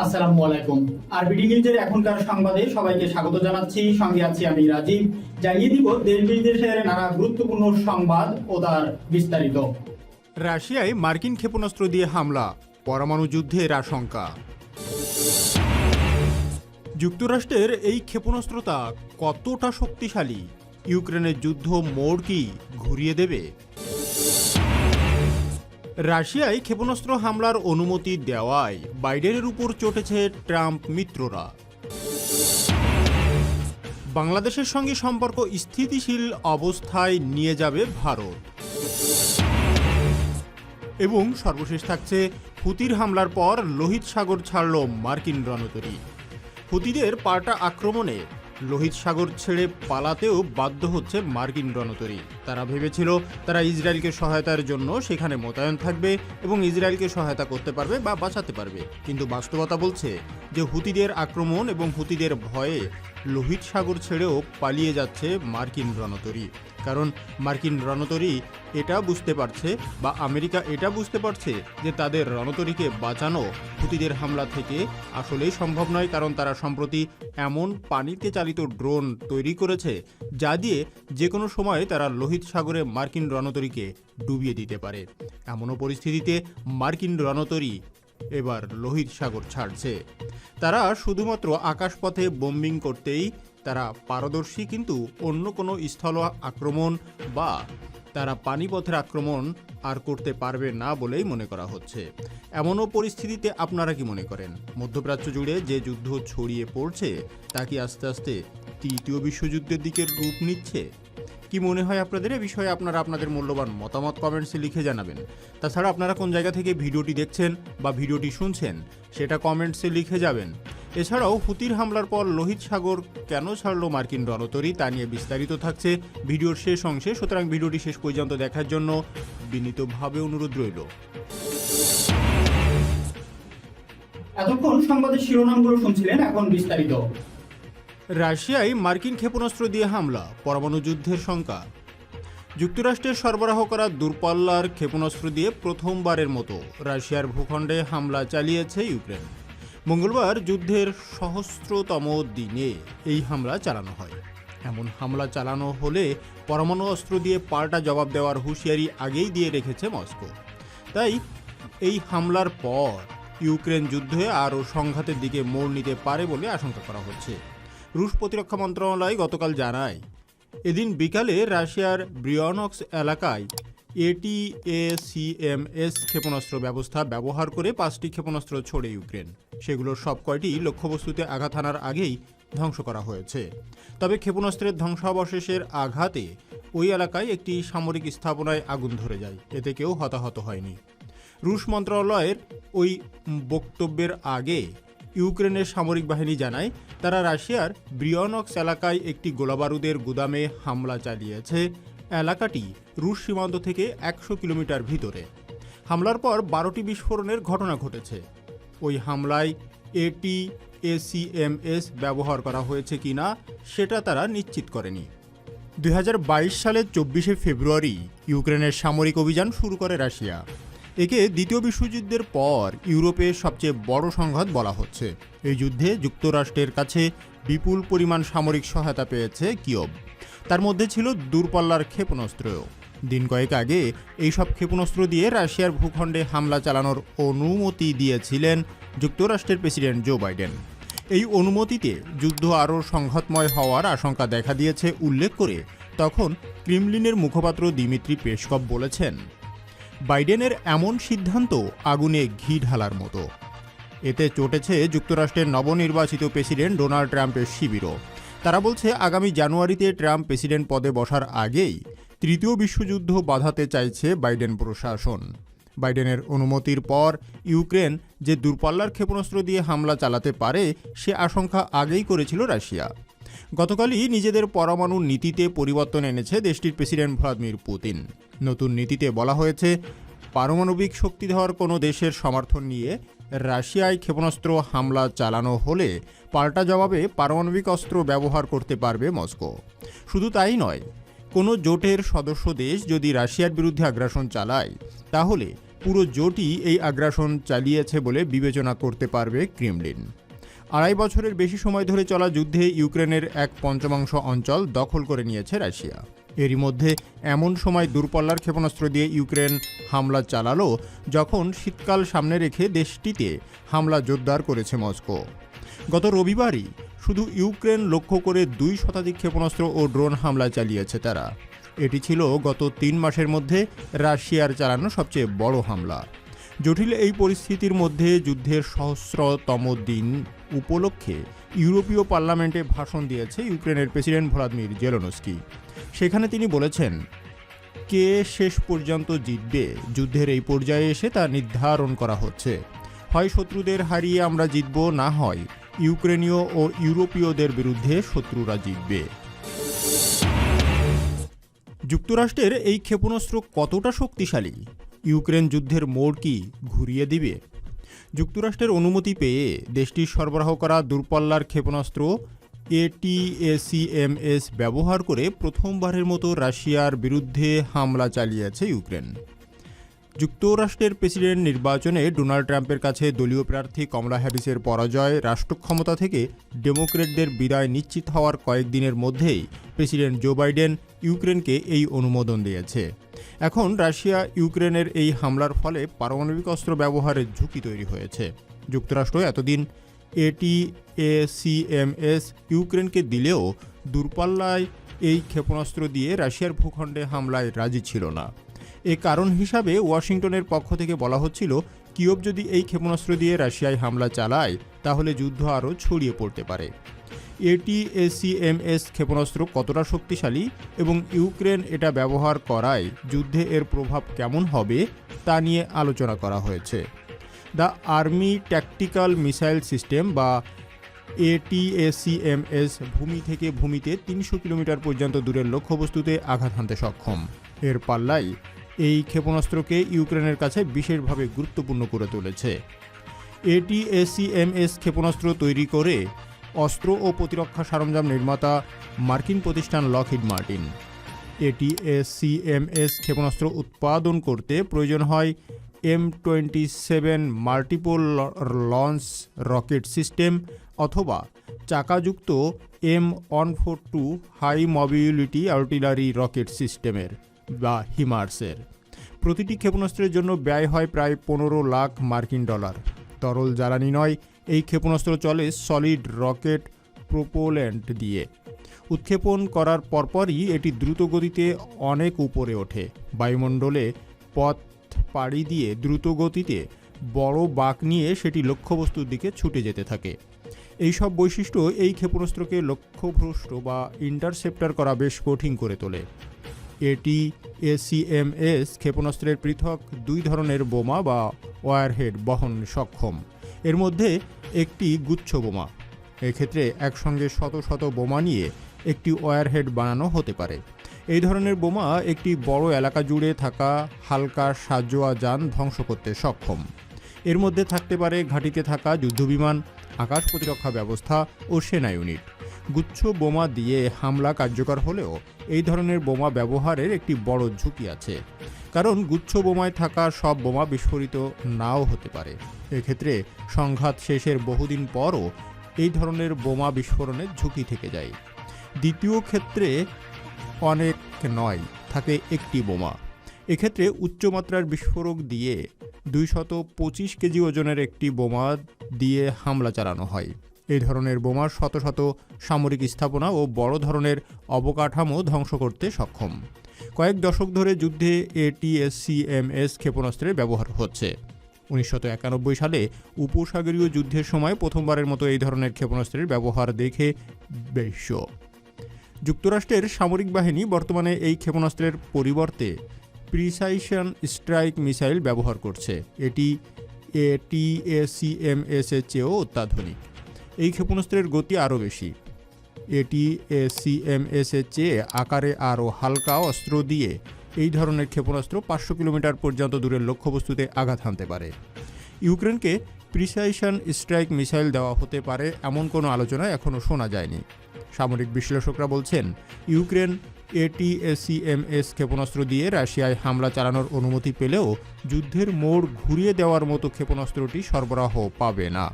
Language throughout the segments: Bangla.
আসসালামু আলাইকুম। আরবিডি নিউজের এখনকার সংবাদে সবাইকে স্বাগত জানাচ্ছি। সঙ্গে আছি আমি রাজীব। জানিয়ে দিব দেশ বিদেশের নানা গুরুত্বপূর্ণ সংবাদ ও তার বিস্তারিত। রাশিয়ায় মার্কিন ক্ষেপণাস্ত্র দিয়ে হামলা, পরমাণু যুদ্ধের আশঙ্কা যুক্তরাষ্ট্রের এই ক্ষেপণাস্ত্রতা কতটা শক্তিশালী? ইউক্রেনের যুদ্ধ মোড় কি ঘুরিয়ে দেবে? রাশিয়ায় ক্ষেপণাস্ত্র হামলার অনুমতি দেওয়ায় বাইডেনের উপর চটেছে ট্রাম্প মিত্ররা। বাংলাদেশের সঙ্গে সম্পর্ক স্থিতিশীল অবস্থায় নিয়ে যাবে ভারত। এবং সর্বশেষ থাকছে হুতির হামলার পর লোহিত সাগর ছাড়ল মার্কিন রণতরী। হুতিদের পাল্টা আক্রমণে লোহিত সাগর ছেড়ে পালাতেও বাধ্য হচ্ছে মার্কিন রণতরী। তারা ভেবেছিল তারা ইসরায়েলকে সহায়তার জন্য সেখানে মোতায়েন থাকবে এবং ইসরায়েলকে সহায়তা করতে পারবে বা বাঁচাতে পারবে। কিন্তু বাস্তবতা বলছে যে হুতিদের আক্রমণ এবং হুতিদের ভয়ে লোহিত সাগর ছেড়েও পালিয়ে যাচ্ছে মার্কিন রণতরী। কারণ মার্কিন রণতরী এটা বুঝতে পারছে বা আমেরিকা এটা বুঝতে পারছে যে তাদের রণতরীকে বাঁচানো হুতিদের হামলা থেকে আসলেই সম্ভব নয়, কারণ তারা সম্প্রতি এমন পানিতে চালিত ড্রোন তৈরি করেছে যা দিয়ে যে কোনো সময় তারা লোহিত সাগরে মার্কিন রণতরীকে ডুবিয়ে দিতে পারে। এমনও পরিস্থিতিতে মার্কিন রণতরী এবার লোহিত সাগর ছাড়ছে। তারা শুধুমাত্র আকাশপথে বোম্বিং করতেই তারা পারদর্শী কিন্তু অন্য কোনো স্থল আক্রমণ বা তারা পানিপথের আক্রমণ আর করতে পারবে না বলেই মনে করা হচ্ছে। এমনও পরিস্থিতিতে আপনারা কি মনে করেন? মধ্যপ্রাচ্য জুড়ে যে যুদ্ধ ছড়িয়ে পড়ছে, তা কি আস্তে আস্তে তৃতীয় বিশ্বযুদ্ধের দিকে রূপ নিচ্ছে? কি মনে হয় আপনাদের? এ বিষয়ে আপনারা আপনাদের মূল্যবান মতামত কমেন্টসে লিখে জানাবেন। তাছাড়া আপনারা কোন জায়গা থেকে ভিডিওটি দেখছেন বা ভিডিওটি শুনছেন, সেটা কমেন্টসে লিখে যাবেন। এছাড়াও হুতির হামলার পর লোহিত সাগর কেন ছাড়লো মার্কিন রণতরী, তা নিয়ে বিস্তারিত থাকছে ভিডিওর শেষ অংশে। সুতরাং ভিডিওটি শেষ পর্যন্ত দেখার জন্য বিনীতভাবে অনুরোধ রইল। এতক্ষণ সংবাদের শিরোনামগুলো শুনছিলেন, এখন বিস্তারিত। রাশিয়ায় মার্কিন ক্ষেপণাস্ত্র দিয়ে হামলা, পরমাণু যুদ্ধের শঙ্কা। যুক্তরাষ্ট্রের সরবরাহ করা দূরপাল্লার ক্ষেপণাস্ত্র দিয়ে প্রথমবারের মতো রাশিয়ার ভূখণ্ডে হামলা চালিয়েছে ইউক্রেন। মঙ্গলবার যুদ্ধের সহস্রতম দিনে এই হামলা চালানো হয়। এমন হামলা চালানো হলে পরমাণু অস্ত্র দিয়ে পাল্টা জবাব দেওয়ার হুঁশিয়ারি আগেই দিয়ে রেখেছে মস্কো। তাই এই হামলার পর ইউক্রেন যুদ্ধে আরও সংঘাতের দিকে মোড় নিতে পারে বলে আশঙ্কা করা হচ্ছে। রুশ প্রতিরক্ষা মন্ত্রণালয় গতকাল জানায়, এদিন বিকালে রাশিয়ার ব্রিয়নক্স এলাকায় এটিএসিএমএস ক্ষেপণাস্ত্র ব্যবস্থা ব্যবহার করে পাঁচটি ক্ষেপণাস্ত্র ছড়ে ইউক্রেন। সেগুলোর সব কয়টি লক্ষ্যবস্তুতে আঘাত হানার আগেই ধ্বংস করা হয়েছে। তবে ক্ষেপণাস্ত্রের ধ্বংসাবশেষের আঘাতে ওই এলাকায় একটি সামরিক স্থাপনায় আগুন ধরে যায়। এতে কেউ হতাহত হয়নি। রুশ মন্ত্রণালয়ের ওই বক্তব্যের আগে ইউক্রেনের সামরিক বাহিনী জানায়, তারা রাশিয়ার ব্রিয়নক্স এলাকায় একটি গোলাবারুদের গুদামে হামলা চালিয়েছে। এলাকাটি রুশ সীমান্ত থেকে একশো কিলোমিটার ভিতরে। হামলার পর বারোটি বিস্ফোরণের ঘটনা ঘটেছে। ওই হামলায় এটি এসিএমএস ব্যবহার করা হয়েছে কিনা, সেটা তারা নিশ্চিত করেনি। দু হাজার বাইশ সালের চব্বিশে ফেব্রুয়ারি ইউক্রেনের সামরিক অভিযান শুরু করে রাশিয়া। একে দ্বিতীয় বিশ্বযুদ্ধের পর ইউরোপের সবচেয়ে বড় সংঘাত বলা হচ্ছে। এই যুদ্ধে যুক্তরাষ্ট্রের কাছে বিপুল পরিমাণ সামরিক সহায়তা পেয়েছে কিয়ব। তার মধ্যে ছিল দূরপাল্লার ক্ষেপণাস্ত্রও। দিন কয়েক আগে এইসব ক্ষেপণাস্ত্র দিয়ে রাশিয়ার ভূখণ্ডে হামলা চালানোর অনুমতি দিয়েছিলেন যুক্তরাষ্ট্রের প্রেসিডেন্ট জো বাইডেন। এই অনুমতিতে যুদ্ধ আরও সংঘাতময় হওয়ার আশঙ্কা দেখা দিয়েছে উল্লেখ করে তখন ক্রিমলিনের মুখপাত্র দিমিত্রি পেশকভ বলেছেন। বাইডেনের এমন সিদ্ধান্ত আগুনে ঘি ঢালার মতো। এতে চটেছে যুক্তরাষ্ট্রের নবনির্বাচিত প্রেসিডেন্ট ডোনাল্ড ট্রাম্পের শিবিরও। তারা বলছে, আগামী জানুয়ারিতে ট্রাম্প প্রেসিডেন্ট পদে বসার আগেই তৃতীয় বিশ্বযুদ্ধ বাধাতে চাইছে বাইডেন প্রশাসন। বাইডেনের অনুমতির পর ইউক্রেন যে দূরপাল্লার ক্ষেপণাস্ত্র দিয়ে হামলা চালাতে পারে, সে আশঙ্কা আগেই করেছিল রাশিয়া। গতকালই নিজেদের পরমাণু নীতিতে পরিবর্তন এনেছে দেশটির প্রেসিডেন্ট ভ্লাদিমির পুতিন। নতুন নীতিতে বলা হয়েছে, পারমাণবিক শক্তি দেওয়ার কোনো দেশের সমর্থন নিয়ে রাশিয়ায় ক্ষেপণাস্ত্র হামলা চালানো হলে পাল্টা জবাবে পারমাণবিক অস্ত্র ব্যবহার করতে পারবে মস্কো। শুধু তাই নয়, কোনো জোটের সদস্য দেশ যদি রাশিয়ার বিরুদ্ধে আগ্রাসন চালায়, তাহলে পুরো জোটই এই আগ্রাসন চালিয়েছে বলে বিবেচনা করতে পারবে ক্রেমলিন। আড়াই বছরের বেশি সময় ধরে চলা যুদ্ধে ইউক্রেনের এক পঞ্চমাংশ অঞ্চল দখল করে নিয়েছে রাশিয়া। এরই মধ্যে এমন সময় দূরপাল্লার ক্ষেপণাস্ত্র দিয়ে ইউক্রেন হামলা চালালো, যখন শীতকাল সামনে রেখে দেশটিতে হামলা জোরদার করেছে মস্কো। গত রবিবারই শুধু ইউক্রেন লক্ষ্য করে দুই শতাধিক ক্ষেপণাস্ত্র ও ড্রোন হামলা চালিয়েছে তারা। এটি ছিল গত তিন মাসের মধ্যে রাশিয়ার চালানো সবচেয়ে বড় হামলা। জটিল এই পরিস্থিতির মধ্যে যুদ্ধের সহস্রতম দিন উপলক্ষে ইউরোপীয় পার্লামেন্টে ভাষণ দিয়েছে ইউক্রেনের প্রেসিডেন্ট ভ্লাদিমির জেলোনস্কি। সেখানে তিনি বলেছেন, কে শেষ পর্যন্ত জিতবে যুদ্ধের এই পর্যায়ে এসে তা নির্ধারণ করা হচ্ছে। হয় শত্রুদের হারিয়ে আমরা জিতব, না হয় ইউক্রেনীয় ও ইউরোপীয়দের বিরুদ্ধে শত্রুরা জিতবে। যুক্তরাষ্ট্রের এই ক্ষেপণাস্ত্র কতটা শক্তিশালী? ইউক্রেন যুদ্ধের মোড় কি ঘুরিয়ে দিবে? যুক্তরাষ্ট্রের অনুমতি পেয়ে দেশটির সরবরাহ করা দূরপাল্লার ক্ষেপণাস্ত্র এটিএসিএমএস ব্যবহার করে প্রথমবারের মতো রাশিয়ার বিরুদ্ধে হামলা চালিয়েছে ইউক্রেন। যুক্তরাষ্ট্রের প্রেসিডেন্ট নির্বাচনে ডোনাল্ড ট্রাম্পের কাছে দলীয় প্রার্থী কমলা হ্যারিসের পরাজয় রাষ্ট্র ক্ষমতা থেকে ডেমোক্রেটদের বিদায় নিশ্চিত হওয়ার কয়েকদিনের মধ্যেই প্রেসিডেন্ট জো বাইডেন ইউক্রেনকে এই অনুমোদন দিয়েছে। এখন রাশিয়া ইউক্রেনের এই হামলার ফলে পারমাণবিক অস্ত্র ব্যবহারের ঝুঁকি তৈরি হয়েছে। যুক্তরাষ্ট্র এতদিন এটিএসিএমএস ইউক্রেনকে দিলেও দূরপাল্লায় এই ক্ষেপণাস্ত্র দিয়ে রাশিয়ার ভূখণ্ডে হামলায় রাজি ছিল না। এ কারণ হিসাবে ওয়াশিংটনের পক্ষ থেকে বলা হচ্ছিল, কিয়ব যদি এই ক্ষেপণাস্ত্র দিয়ে রাশিয়ায় হামলা চালায়, তাহলে যুদ্ধ আরও ছড়িয়ে পড়তে পারে। এটিএসিএমএস ক্ষেপণাস্ত্র কতটা শক্তিশালী এবং ইউক্রেন এটা ব্যবহার করায় যুদ্ধে এর প্রভাব কেমন হবে তা নিয়ে আলোচনা করা হয়েছে। The army tactical missile system বা এটিএসিএমএস ভূমি থেকে ভূমিতে তিনশো কিলোমিটার পর্যন্ত দূরের লক্ষ্যবস্তুতে আঘাত হানতে সক্ষম। এর পাল্লাই এই ক্ষেপণাস্ত্রকে ইউক্রেনের কাছে বিশেষভাবে গুরুত্বপূর্ণ করে তুলেছে। এটিএসিএমএস ক্ষেপণাস্ত্র তৈরি করে অস্ত্র ও প্রতিরক্ষা সরঞ্জাম নির্মাতা মার্কিন প্রতিষ্ঠান লকহিড মার্টিন। এটিএসিএমএস ক্ষেপণাস্ত্র উৎপাদন করতে প্রয়োজন হয় M twenty seven multiple launch rocket system অথবা চাকাযুক্ত M one four two high mobility artillery rocket সিস্টেমের বা হিমার্সের। প্রতিটি ক্ষেপণাস্ত্রের জন্য ব্যয় হয় প্রায় পনেরো লাখ মার্কিন ডলার। তরল জ্বালানি নয় এই ক্ষেপণাস্ত্র চলে সলিড রকেট প্রোপোল্যান্ট দিয়ে। উৎক্ষেপণ করার পরপরই এটি দ্রুত গতিতে অনেক উপরে ওঠে। বায়ুমণ্ডলে পথ পাড়ি দিয়ে দ্রুত গতিতে বড় বাঁক নিয়ে সেটি লক্ষ্যবস্তুর দিকে ছুটে যেতে থাকে। এই সব বৈশিষ্ট্য এই ক্ষেপণাস্ত্রকে লক্ষ্যভ্রষ্ট বা ইন্টারসেপ্টার করা বেশ কঠিন করে তোলে। এটি এসিএমএস ক্ষেপণাস্ত্রের পৃথক দুই ধরনের বোমা বা ওয়ারহেড বহন সক্ষম। এর মধ্যে একটি গুচ্ছ বোমা। এক্ষেত্রে একসঙ্গে শত শত বোমা নিয়ে একটি ওয়ারহেড বানানো হতে পারে। এই ধরনের বোমা একটি বড় এলাকা জুড়ে থাকা, হালকা সাজোয়া যান ধ্বংস করতে সক্ষম। এর মধ্যে থাকতে পারে ঘাঁটিতে থাকা যুদ্ধবিমান, আকাশ প্রতিরক্ষা ব্যবস্থা ও সেনা ইউনিট। গুচ্ছ বোমা দিয়ে হামলা কার্যকর হলেও এই ধরনের বোমা ব্যবহারের একটি বড় ঝুঁকি আছে। কারণ গুচ্ছ বোমায় থাকা সব বোমা বিস্ফোরিত নাও হতে পারে। এক্ষেত্রে সংঘাত শেষের বহুদিন পরও এই ধরনের বোমা বিস্ফোরণের ঝুঁকি থেকে যায়। দ্বিতীয় ক্ষেত্রে অনেক নয়, থাকে একটি বোমা। এক্ষেত্রে উচ্চমাত্রার বিস্ফোরক দিয়ে দুইশত পঁচিশ কেজি ওজনের একটি বোমা দিয়ে হামলা চালানো হয়। এই ধরনের বোমার শত শত সামরিক স্থাপনা ও বড় ধরনের অবকাঠামো ধ্বংস করতে সক্ষম। কয়েক দশক ধরে যুদ্ধে এটিএসসিএমএস ক্ষেপণাস্ত্রের ব্যবহার হচ্ছে। উনিশশো একানব্বই সালে উপসাগরীয় যুদ্ধের সময় প্রথমবারের মতো এই ধরনের ক্ষেপণাস্ত্রের ব্যবহার দেখে বিশ্ব। যুক্তরাষ্ট্রের সামরিক বাহিনী বর্তমানে এই ক্ষেপণাস্ত্রের পরিবর্তে প্রিসাইশন স্ট্রাইক মিসাইল ব্যবহার করছে। এটি এটিএসিএমএস এর চেয়েও অত্যাধুনিক। এই ক্ষেপণাস্ত্রের গতি আরও বেশি। এটি এসিএমএস এর চেয়ে আকারে আরও হালকা অস্ত্র দিয়ে এই ধরনের ক্ষেপণাস্ত্র পাঁচশো কিলোমিটার পর্যন্ত দূরের লক্ষ্যবস্তুতে আঘাত হানতে পারে। ইউক্রেনকে প্রিসাইশন স্ট্রাইক মিসাইল দেওয়া হতে পারে এমন কোনো আলোচনা এখনও শোনা যায়নি। সামরিক বিশ্লেষকরা বলছেন, ইউক্রেন এটিএসিএমএস ক্ষেপণাস্ত্র দিয়ে রাশিয়ায় হামলা চালানোর অনুমতি পেলেও যুদ্ধের মোড় ঘুরিয়ে দেওয়ার মতো ক্ষেপণাস্ত্রটি সরবরাহ পাবে না।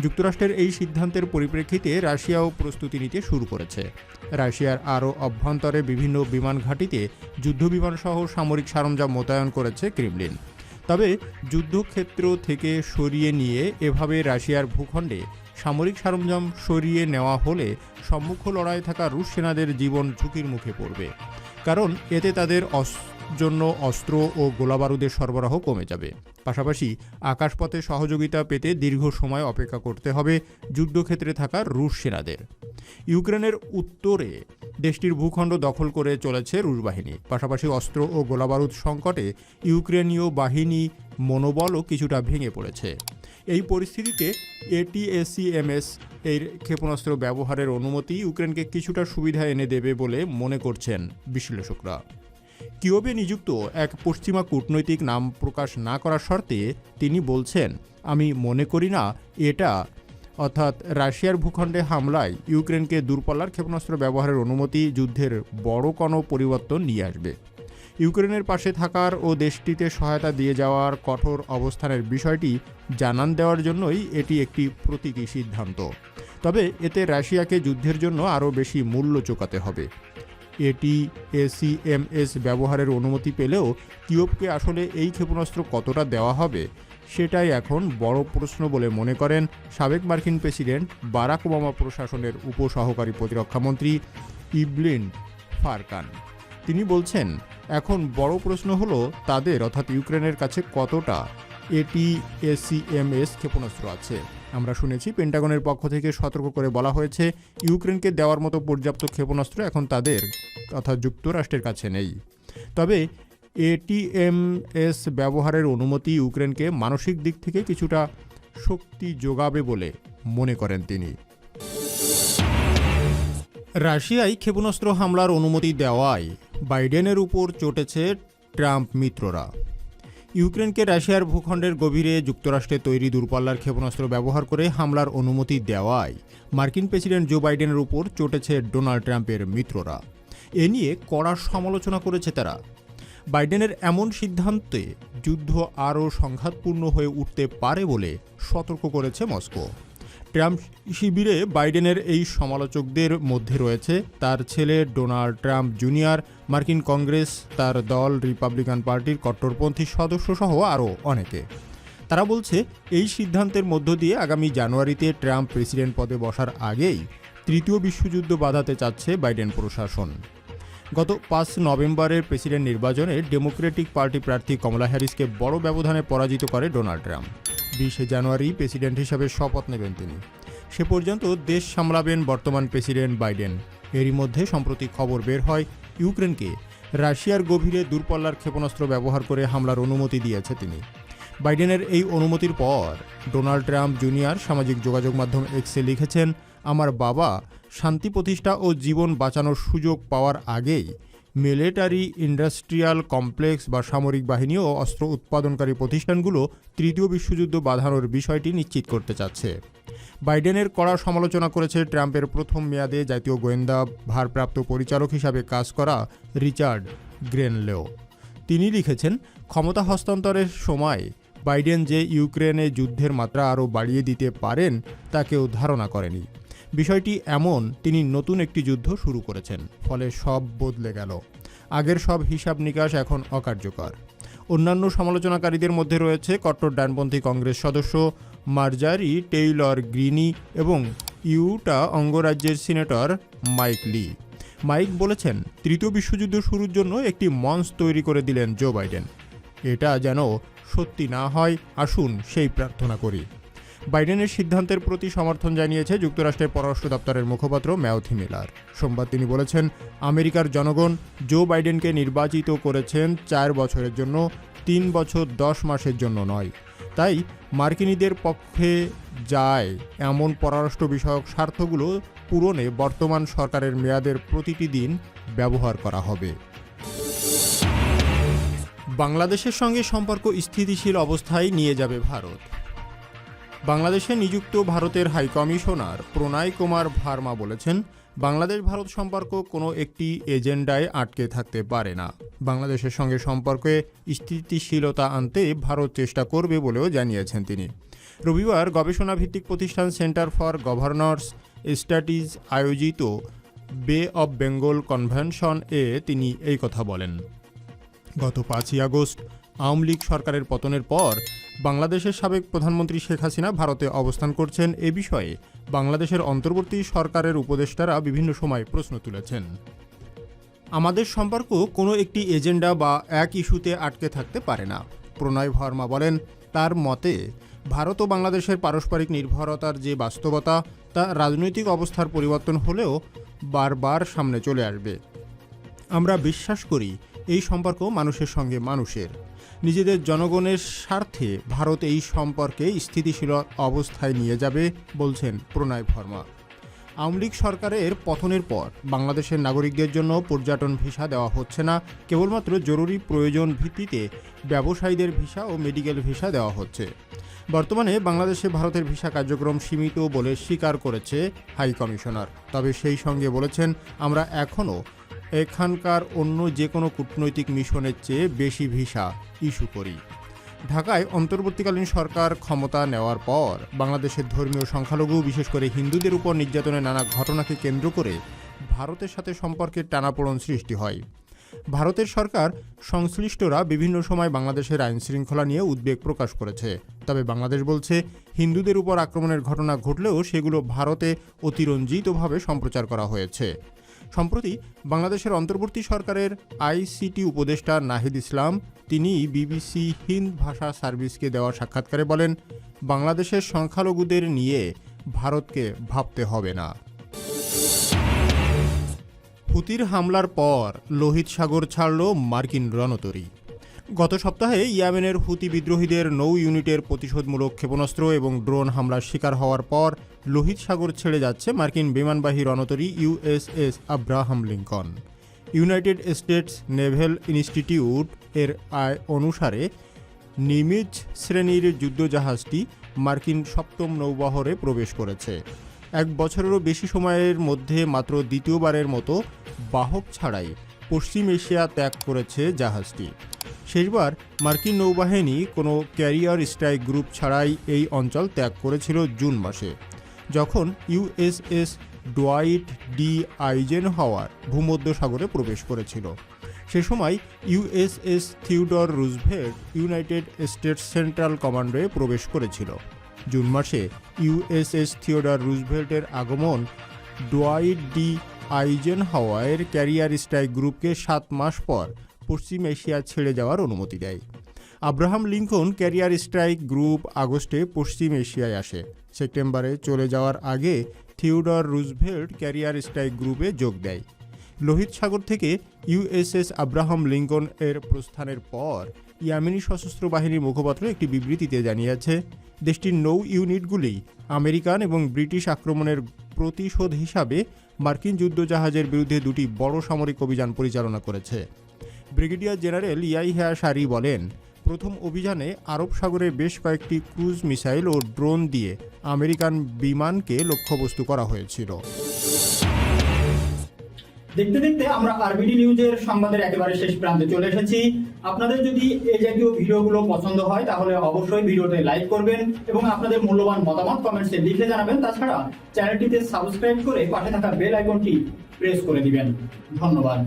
যুক্তরাষ্ট্রের এই সিদ্ধান্তের পরিপ্রেক্ষিতে রাশিয়াও প্রস্তুতি নিতে শুরু করেছে। রাশিয়ার আরও অভ্যন্তরে বিভিন্ন বিমান ঘাঁটিতে যুদ্ধবিমান সহ সামরিক সরঞ্জাম মোতায়েন করেছে ক্রেমলিন। তবে যুদ্ধক্ষেত্র থেকে সরিয়ে নিয়ে এভাবে রাশিয়ার ভূখণ্ডে সামরিক সরঞ্জাম সরিয়ে নেওয়া হলে সম্মুখ লড়াই থাকা রুশ সেনাদের জীবন ঝুঁকির মুখে পড়বে। কারণ এতে তাদের জন্য অস্ত্র ও গোলাবারুদের সরবরাহ কমে যাবে। পাশাপাশি আকাশপথে সহযোগিতা পেতে দীর্ঘ সময় অপেক্ষা করতে হবে যুদ্ধক্ষেত্রে থাকা রুশ সেনাদের। ইউক্রেনের উত্তরে দেশটির ভূখণ্ড দখল করে চলেছে রুশ বাহিনী। পাশাপাশি অস্ত্র ও গোলাবারুদ সংকটে ইউক্রেনীয় বাহিনী মনোবলও কিছুটা ভেঙে পড়েছে। এই পরিস্থিতিতে এটিএসিএমএস এর ক্ষেপণাস্ত্র ব্যবহারের অনুমতি ইউক্রেনকে কিছুটা সুবিধা এনে দেবে বলে মনে করছেন বিশ্লেষকরা। কিওবে নিযুক্ত এক পশ্চিমা কূটনৈতিক নাম প্রকাশ না করার শর্তে তিনি বলছেন, আমি মনে করি না এটা, অর্থাৎ রাশিয়ার ভূখণ্ডে হামলায় ইউক্রেনকে দূরপাল্লার ক্ষেপণাস্ত্র ব্যবহারের অনুমতি যুদ্ধের বড় কোনো পরিবর্তন নিয়ে আসবে। ইউক্রেনের পাশে থাকার ও দেশটিতে সহায়তা দিয়ে যাওয়ার কঠোর অবস্থানের বিষয়টি জানান দেওয়ার জন্যই এটি একটি প্রতীকী সিদ্ধান্ত। তবে এতে রাশিয়াকে যুদ্ধের জন্য আরও বেশি মূল্য চোকাতে হবে। এটি এসিএমএস ব্যবহারের অনুমতি পেলেও কিয়োভকে আসলে এই ক্ষেপণাস্ত্র কতটা দেওয়া হবে, সেটাই এখন বড় প্রশ্ন বলে মনে করেন সাবেক মার্কিন প্রেসিডেন্ট বারাক ওবামা প্রশাসনের উপসহকারী প্রতিরক্ষামন্ত্রী ইবলিন ফারকান। তিনি বলছেন, এখন বড় প্রশ্ন হলো তাদের অর্থাৎ ইউক্রেনের কাছে কতটা এটি এসিএমএস ক্ষেপণাস্ত্র আছে। আমরা শুনেছি পেন্টাগনের পক্ষ থেকে সতর্ক করে বলা হয়েছে, ইউক্রেনকে দেওয়ার মতো পর্যাপ্ত ক্ষেপণাস্ত্র এখন তাদের অর্থাৎ যুক্তরাষ্ট্রের কাছে নেই। তবে এটিএমএস ব্যবহারের অনুমতি ইউক্রেনকে মানসিক দিক থেকে কিছুটা শক্তি যোগাবে বলে মনে করেন তিনি। রাশিয়ায় ক্ষেপণাস্ত্র হামলার অনুমতি দেওয়ায় বাইডেনের উপর চটেছে ট্রাম্প মিত্ররা। ইউক্রেনকে রাশিয়ার ভূখণ্ডের গভীরে যুক্তরাষ্ট্রে তৈরি দূরপাল্লার ক্ষেপণাস্ত্র ব্যবহার করে হামলার অনুমতি দেওয়ায় মার্কিন প্রেসিডেন্ট জো বাইডেনের উপর চটেছে ডোনাল্ড ট্রাম্পের মিত্ররা। এ নিয়ে কড়া সমালোচনা করেছে তারা। বাইডেনের এমন সিদ্ধান্তে যুদ্ধ আরও সংঘাতপূর্ণ হয়ে উঠতে পারে বলে সতর্ক করেছে মস্কো। ট্রাম্প শিবিরে বাইডেনের এই সমালোচকদের মধ্যে রয়েছে তার ছেলে ডোনাল্ড ট্রাম্প জুনিয়র, মার্কিন কংগ্রেস, তার দল রিপাবলিকান পার্টির কট্টরপন্থী সদস্যসহ আরও অনেকে। তারা বলছে, এই সিদ্ধান্তের মধ্য দিয়ে আগামী জানুয়ারিতে ট্রাম্প প্রেসিডেন্ট পদে বসার আগেই তৃতীয় বিশ্বযুদ্ধ বাধাতে চাচ্ছে বাইডেন প্রশাসন। গত পাঁচ নভেম্বরের প্রেসিডেন্ট নির্বাচনে ডেমোক্রেটিক পার্টি প্রার্থী কমলা হ্যারিসকে বড় ব্যবধানে পরাজিত করে ডোনাল্ড ট্রাম্প। বিশে জানুয়ারি প্রেসিডেন্ট হিসাবে শপথ নেবেন তিনি। সে পর্যন্ত দেশ সামলাবেন বর্তমান প্রেসিডেন্ট বাইডেন। এরই মধ্যে সম্প্রতি খবর বের হয়, ইউক্রেনকে রাশিয়ার গভীরে দূরপাল্লার ক্ষেপণাস্ত্র ব্যবহার করে হামলার অনুমতি দিয়েছে তিনি। বাইডেনের এই অনুমতির পর ডোনাল্ড ট্রাম্প জুনিয়র সামাজিক যোগাযোগ মাধ্যম এক্সে লিখেছেন, আমার বাবা শান্তি প্রতিষ্ঠা ও জীবন বাঁচানোর সুযোগ পাওয়ার আগেই মিলিটারি, ইন্ডাস্ট্রিয়াল কমপ্লেক্স বা সামরিক বাহিনী ও অস্ত্র উৎপাদনকারী প্রতিষ্ঠানগুলো তৃতীয় বিশ্বযুদ্ধ বাধানোর বিষয়টি নিশ্চিত করতে চাচ্ছে। বাইডেনের কড়া সমালোচনা করেছে ট্রাম্পের প্রথম মেয়াদে জাতীয় গোয়েন্দা ভারপ্রাপ্ত পরিচালক হিসাবে কাজ করা রিচার্ড গ্রেনলেও। তিনি লিখেছেন, ক্ষমতা হস্তান্তরের সময় বাইডেন যে ইউক্রেনে যুদ্ধের মাত্রা আরও বাড়িয়ে দিতে পারেন, তা কেউ ধারণা করেনি। বিষয়টি এমন, তিনি নতুন একটি যুদ্ধ শুরু করেছেন, ফলে সব বদলে গেল। আগের সব হিসাব নিকাশ এখন অকার্যকর। অন্যান্য সমালোচনাকারীদের মধ্যে রয়েছে কট্টর ডানপন্থী কংগ্রেস সদস্য মার্জারি, টেইলর গ্রিনি এবং ইউটা অঙ্গরাজ্যের সিনেটর মাইক লি। মাইক বলেছেন, তৃতীয় বিশ্বযুদ্ধ শুরুর জন্য একটি মঞ্চ তৈরি করে দিলেন জো বাইডেন। এটা যেন সত্যি না হয়, আসুন সেই প্রার্থনা করি। বাইডেনের সিদ্ধান্তের প্রতি সমর্থন জানিয়েছে যুক্তরাষ্ট্রের পররাষ্ট্র দপ্তরের মুখপাত্র ম্যাওথি মিলার। সোমবার তিনি বলেছেন, আমেরিকার জনগণ জো বাইডেনকে নির্বাচিত করেছেন চার বছরের জন্য, তিন বছর দশ মাসের জন্য নয়। তাই মার্কিনীদের পক্ষে যায় এমন পররাষ্ট্র বিষয়ক স্বার্থগুলো পূরণে বর্তমান সরকারের মেয়াদের প্রতিটি দিন ব্যবহার করা হবে। বাংলাদেশের সঙ্গে সম্পর্ক স্থিতিশীল অবস্থায় নিয়ে যাবে ভারত। বাংলাদেশে নিযুক্ত ভারতের হাই কমিশনার প্রণয় কুমার ভার্মা বলেছেন, বাংলাদেশ ভারত সম্পর্ক কোনো একটি এজেন্ডায় আটকে থাকতে পারে না। বাংলাদেশের সঙ্গে সম্পর্কে স্থিতিশীলতা আনতে ভারত চেষ্টা করবে বলেও জানিয়েছেন তিনি। রবিবার গবেষণা ভিত্তিক প্রতিষ্ঠান সেন্টার ফর গভর্নর্স স্টাডিজ আয়োজিত বে অব বেঙ্গল কনভেনশন এ তিনি এই কথা বলেন। গত পাঁচই আগস্ট আওয়ামী লীগ সরকারের পতনের পর বাংলাদেশের সাবেক প্রধানমন্ত্রী শেখ হাসিনা ভারতে অবস্থান করছেন এ বিষয়ে বাংলাদেশের অন্তর্বর্তী সরকারের উপদেষ্টারা বিভিন্ন সময় প্রশ্ন তুলেছেন। আমাদের সম্পর্ক কোনো একটি এজেন্ডা বা এক ইস্যুতে আটকে থাকতে পারে না, প্রণয় ভার্মা বলেন। তার মতে, ভারত ও বাংলাদেশের পারস্পরিক নির্ভরতার যে বাস্তবতা, তা রাজনৈতিক অবস্থার পরিবর্তন হলেও বারবার সামনে চলে আসবে। আমরা বিশ্বাস করি, এই সম্পর্ক মানুষের সঙ্গে মানুষের। নিজেদের জনগণের স্বার্থে ভারত এই সম্পর্কে স্থিতিশীল অবস্থায় নিয়ে যাবে বলছেন প্রণয় ভর্মা। আওয়ামী লীগ সরকারের পতনের পর বাংলাদেশের নাগরিকদের জন্য পর্যটন ভিসা দেওয়া হচ্ছে না। কেবলমাত্র জরুরি প্রয়োজন ভিত্তিতে ব্যবসায়ীদের ভিসা ও মেডিকেল ভিসা দেওয়া হচ্ছে। বর্তমানে বাংলাদেশে ভারতের ভিসা কার্যক্রম সীমিত বলে স্বীকার করেছে হাই কমিশনার তবে সেই সঙ্গে বলেছেন, আমরা এখনও এখানকার অন্য যে কোনো কূটনৈতিক মিশনের চেয়ে বেশি ভিসা ইস্যু করি। ঢাকায় অন্তর্বর্তীকালীন সরকার ক্ষমতা নেওয়ার পর বাংলাদেশের ধর্মীয় সংখ্যালঘু, বিশেষ করে হিন্দুদের উপর নির্যাতনের নানা ঘটনাকে কেন্দ্র করে ভারতের সাথে সম্পর্কের টানাপোড়ন সৃষ্টি হয়। ভারতের সরকার সংশ্লিষ্টরা বিভিন্ন সময় বাংলাদেশের আইন শৃঙ্খলা নিয়ে উদ্বেগ প্রকাশ করেছে। তবে বাংলাদেশ বলছে, হিন্দুদের উপর আক্রমণের ঘটনা ঘটলেও সেগুলো ভারতে অতিরঞ্জিতভাবে সম্প্রচার করা হয়েছে। সম্প্রতি বাংলাদেশের অন্তর্বর্তী সরকারের আইসিটি উপদেষ্টা নাহিদ ইসলাম তিনি বিবিসি হিন্দ ভাষা সার্ভিসকে দেওয়া সাক্ষাৎকারে বলেন, বাংলাদেশের সংখ্যালঘুদের নিয়ে ভারতকে ভাবতে হবে না। হুতির হামলার পর লোহিত সাগর ছাড়ল মার্কিন রণতরী। গত সপ্তাহে ইয়ামেনের হুতি বিদ্রোহীদের নৌ ইউনিটের প্রতিশোধমূলক ক্ষেপণাস্ত্র এবং ড্রোন হামলার শিকার হওয়ার পর লোহিত সাগর ছেড়ে যাচ্ছে মার্কিন বিমানবাহী রণতরী USS Abraham Lincoln. United States naval institute এর আয় অনুসারে নিমিজ শ্রেণির যুদ্ধজাহাজটি মার্কিন সপ্তম নৌবহরে প্রবেশ করেছে। এক বছরেরও বেশি সময়ের মধ্যে মাত্র দ্বিতীয়বারের মতো বাহক ছাড়াই পশ্চিম এশিয়া ত্যাগ করেছে জাহাজটি। শেষবার মার্কিন নৌবাহিনী কোনো ক্যারিয়ার স্ট্রাইক গ্রুপ ছাড়াই এই অঞ্চল ত্যাগ করেছিল জুন মাসে, যখন ইউএসএস ডোয়াইট ডি আইজেন হওয়ার ভূমধ্যসাগরে প্রবেশ করেছিল। সে সময় USS Theodore Roosevelt United States Central কমান্ডে প্রবেশ করেছিল। জুন মাসে ইউএসএস থিওডর রুজভেল্টের আগমন Dwight D Eisenhower carrier strike গ্রুপকে সাত মাস পর পশ্চিম এশিয়া ছেড়ে যাওয়ার অনুমতি দেয়। Abraham Lincoln carrier strike group আগস্টে পশ্চিম এশিয়ায় আসে। সেপ্টেম্বরে চলে যাওয়ার আগে থিওডর রুজভেল্ট ক্যারিয়ার স্ট্রাইক গ্রুপে যোগ দেয়। লোহিত সাগর থেকে ইউএসএস আব্রাহাম লিঙ্কন এর প্রস্থানের পর ইয়ামিনি সশস্ত্র বাহিনীর মুখপাত্র একটি বিবৃতিতে জানিয়েছে, দেশটির নৌ ইউনিটগুলি আমেরিকান এবং ব্রিটিশ আক্রমণের প্রতিশোধ হিসাবে মার্কিন যুদ্ধজাহাজের বিরুদ্ধে দুটি বড় সামরিক অভিযান পরিচালনা করেছে। ব্রিগেডিয়ার জেনারেল ইয়াইহা সারি বলেন, প্রথম অভিযানে আরব সাগরে বেশ কয়েকটি ক্রুজ মিসাইল ও ড্রোন দিয়ে আমেরিকান বিমানকে লক্ষ্যবস্তু করা হয়েছিল। দেখতে দেখতে আমরা আরবিডি নিউজের সংবাদের একেবারে শেষ প্রান্তে চলে এসেছি। আপনাদের যদি এই জাতীয় ভিডিওগুলো পছন্দ হয়, তাহলে অবশ্যই ভিডিওতে লাইক করবেন এবং আপনাদের মূল্যবান মতামত কমেন্টসে লিখে জানাবেন। তাছাড়া চ্যানেলটিতে সাবস্ক্রাইব করে পাশে থাকা বেল আইকনটি প্রেস করে দিবেন। ধন্যবাদ।